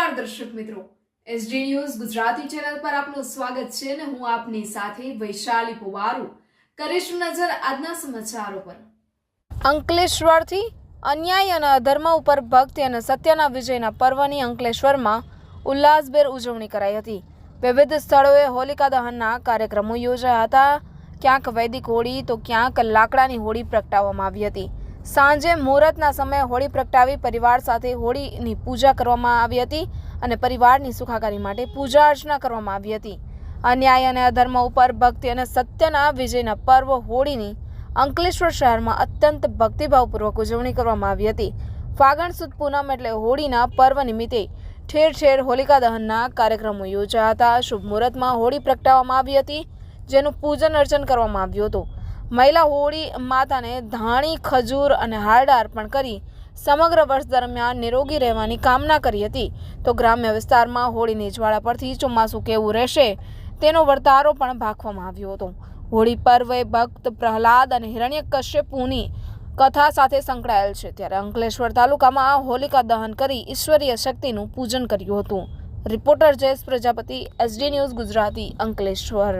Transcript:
નમસ્કાર દર્શક મિત્રો. એસડી ન્યૂઝ ગુજરાતી ચેનલ પર આપનું સ્વાગત છે અને હું આપની સાથે વૈશાલી પુવારુ. કરીશું નજર આજના સમાચારો પર. અંકલેશ્વરથી અન્યાય અને અધર્મ ઉપર ભક્તિ અને સત્યના વિજયના પર્વની અંકલેશ્વરમાં ઉલ્લાસભેર ઉજવણી કરાઈ હતી. વિવિધ સ્થળોએ હોલિકા દહનના કાર્યક્રમો યોજાયા હતા. ક્યાંક વૈદિક હોળી તો ક્યાંક લાકડાની હોળી પ્રગટાવવામાં આવી હતી. સાંજે મુહૂર્તના સમયે હોળી પ્રગટાવી પરિવાર સાથે હોળીની પૂજા કરવામાં આવી હતી અને પરિવારની સુખાકારી માટે પૂજા અર્ચના કરવામાં આવી હતી. અન્યાય અને અધર્મ ઉપર ભક્તિ અને સત્યના વિજયના પર્વ હોળીની અંકલેશ્વર શહેરમાં અત્યંત ભક્તિભાવપૂર્વક ઉજવણી કરવામાં આવી હતી. ફાગણ સુદ પૂનમ એટલે હોળીના પર્વ નિમિત્તે ઠેર ઠેર હોલિકા દહનના કાર્યક્રમો યોજાયા હતા. શુભ મુહૂર્તમાં હોળી પ્રગટાવવામાં આવી હતી, જેનું પૂજન અર્ચન કરવામાં આવ્યું હતું. મહિલા હોળી માતાને ધાણી, ખજૂર અને હારડા અર્પણ કરી સમગ્ર વર્ષ દરમિયાન નિરોગી રહેવાની કામના કરી હતી. તો ગ્રામ્ય વિસ્તારમાં હોળીની જ્વાળા પરથી ચોમાસું કેવું રહેશે તેનો વર્તારો પણ ભાખવામાં આવ્યો હતો. હોળી પર્વે ભક્ત પ્રહલાદ અને હિરણ્ય કશ્યપુની કથા સાથે સંકળાયેલ છે. ત્યારે અંકલેશ્વર તાલુકામાં હોલિકા દહન કરી ઈશ્વરીય શક્તિનું પૂજન કર્યું હતું. Reporter Jayesh Prajapati, SD news Gujarati, Ankleshwar.